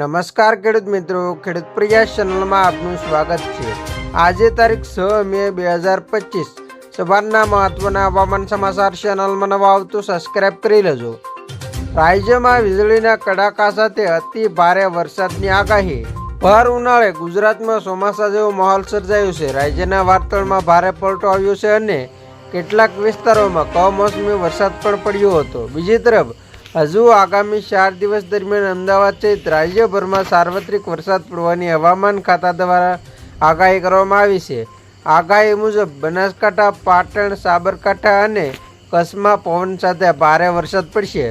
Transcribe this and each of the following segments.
નમસ્કાર ખેડૂત મિત્રો, ખેડૂત પ્રિયા ચેનલમાં આપનું સ્વાગત છે. આજે તારીખ છ મે બે હજાર પચીસ. સવારના મહત્વના હવામાન સમાચાર ચેનલમાં નવા આવતું સબસ્ક્રાઇબ કરી લેજો. રાજ્યમાં વીજળીના કડાકા સાથે અતિ ભારે વરસાદની આગાહી. ભર ઉનાળે ગુજરાતમાં ચોમાસા જેવો માહોલ સર્જાયો છે. રાજ્યના વાતાવરણમાં ભારે પલટો આવ્યો છે અને કેટલાક વિસ્તારોમાં કમોસમી વરસાદ પણ પડ્યો હતો. બીજી તરફ હજુ આગામી ચાર દિવસ દરમિયાન અમદાવાદ સહિત રાજ્યભરમાં સાર્વત્રિક વરસાદ પડવાની હવામાન ખાતા દ્વારા આગાહી કરવામાં આવી છે. આગાહી મુજબ બનાસકાંઠા, પાટણ, સાબરકાંઠા અને કચ્છમાં પવન સાથે ભારે વરસાદ પડશે.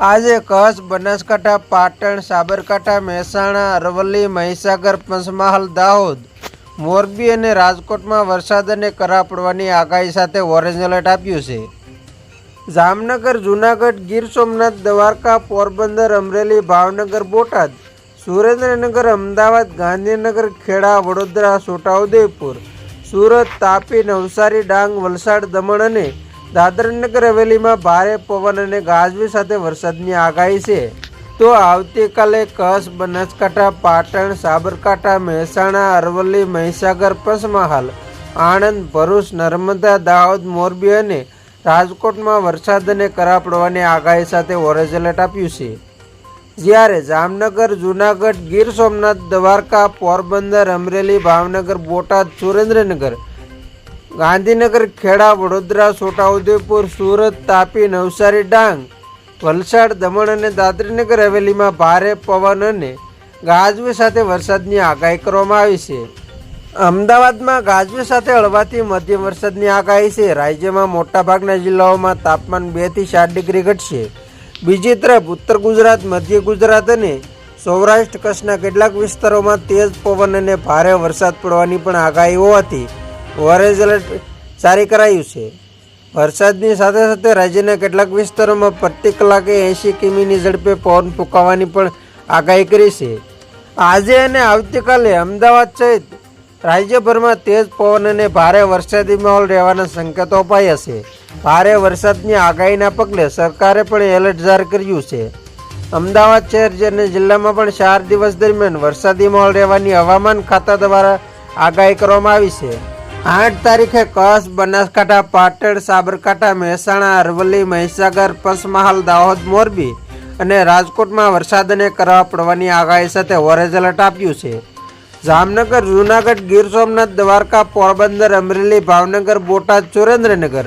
આજે કચ્છ, બનાસકાંઠા, પાટણ, સાબરકાંઠા, મહેસાણા, અરવલ્લી, મહીસાગર, પંચમહાલ, દાહોદ, મોરબી અને રાજકોટમાં વરસાદ અને કરા પડવાની આગાહી સાથે ઓરેન્જ એલર્ટ આપ્યું છે. જામનગર, જુનાગઢ, ગીર સોમનાથ, દ્વારકા, પોરબંદર, અમરેલી, ભાવનગર, બોટાદ, સુરેન્દ્રનગર, અમદાવાદ, ગાંધીનગર, ખેડા, વડોદરા, છોટાઉદેપુર, સુરત, તાપી, નવસારી, ડાંગ, વલસાડ, દમણ અને દાદરનગર હવેલીમાં ભારે પવન અને ગાજવી સાથે વરસાદની આગાહી છે. તો આવતીકાલે કચ્છ, બનાસકાંઠા, પાટણ, સાબરકાંઠા, મહેસાણા, અરવલ્લી, મહીસાગર, પંચમહાલ, આણંદ, ભરૂચ, નર્મદા, દાહોદ, મોરબી અને રાજકોટમાં વરસાદ અને કરા પડવાની આગાહી સાથે ઓરેન્જ એલર્ટ આપ્યું છે. જ્યારે જામનગર, જૂનાગઢ, ગીર સોમનાથ, દ્વારકા, પોરબંદર, અમરેલી, ભાવનગર, બોટાદ, સુરેન્દ્રનગર, ગાંધીનગર, ખેડા, વડોદરા, છોટાઉદેપુર, સુરત, તાપી, નવસારી, ડાંગ, વલસાડ, દમણ અને દાદરીનગર હવેલીમાં ભારે પવન અને ગાજવી સાથે વરસાદની આગાહી કરવામાં આવી છે. અમદાવાદમાં ગાજવી સાથે હળવાથી મધ્યમ વરસાદની આગાહી છે. રાજ્યમાં મોટાભાગના જિલ્લાઓમાં તાપમાન બેથી ચાર ડિગ્રી ઘટશે. બીજી તરફ ઉત્તર ગુજરાત, મધ્ય ગુજરાત અને સૌરાષ્ટ્ર કચ્છના કેટલાક વિસ્તારોમાં તેજ પવન અને ભારે વરસાદ પડવાની પણ આગાહી હોવાથી ઓરેન્જ એલર્ટ જારી કરાયું છે. વરસાદની સાથે સાથે રાજ્યના કેટલાક વિસ્તારોમાં પ્રતિ કલાકે એંશી કિમીની ઝડપે પવન ફૂંકાવાની પણ આગાહી કરી છે. આજે અને આવતીકાલે અમદાવાદ સહિત રાજ્યભરમાં તેજ પવન અને ભારે વરસાદી માહોલ રહેવાના સંકેતો અપાયા છે. ભારે વરસાદની આગાહીના પગલે સરકારે પણ એલર્ટ જાહેર કર્યું છે. અમદાવાદ શહેર અને જિલ્લામાં પણ ચાર દિવસ દરમિયાન વરસાદી માહોલ રહેવાની હવામાન ખાતા દ્વારા આગાહી કરવામાં આવી છે. આઠ તારીખે કચ્છ, બનાસકાંઠા, પાટણ, સાબરકાંઠા, મહેસાણા, અરવલ્લી, મહીસાગર, પંચમહાલ, દાહોદ, મોરબી અને રાજકોટમાં વરસાદને કરવા પડવાની આગાહી સાથે ઓરેન્જ એલર્ટ આપ્યું છે. જામનગર, જૂનાગઢ, ગીર સોમનાથ, દ્વારકા, પોરબંદર, અમરેલી, ભાવનગર, બોટાદ, સુરેન્દ્રનગર,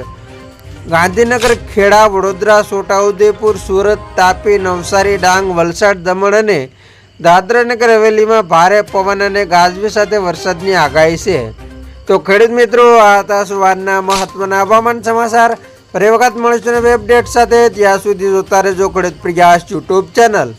ગાંધીનગર, ખેડા, વડોદરા, છોટાઉદેપુર, સુરત, તાપી, નવસારી, ડાંગ, વલસાડ, દમણ અને દાદરાનગર હવેલીમાં ભારે પવન અને ગાજવી સાથે વરસાદની આગાહી છે. તો ખેડૂત મિત્રો, આ હતા સવારના મહત્વના હવામાન સમાચાર. ફરી વખત મળીશું અપડેટ સાથે. ત્યાં સુધી જોતા રહેજો ખેડૂત પ્રયાસ યુટ્યુબ ચેનલ.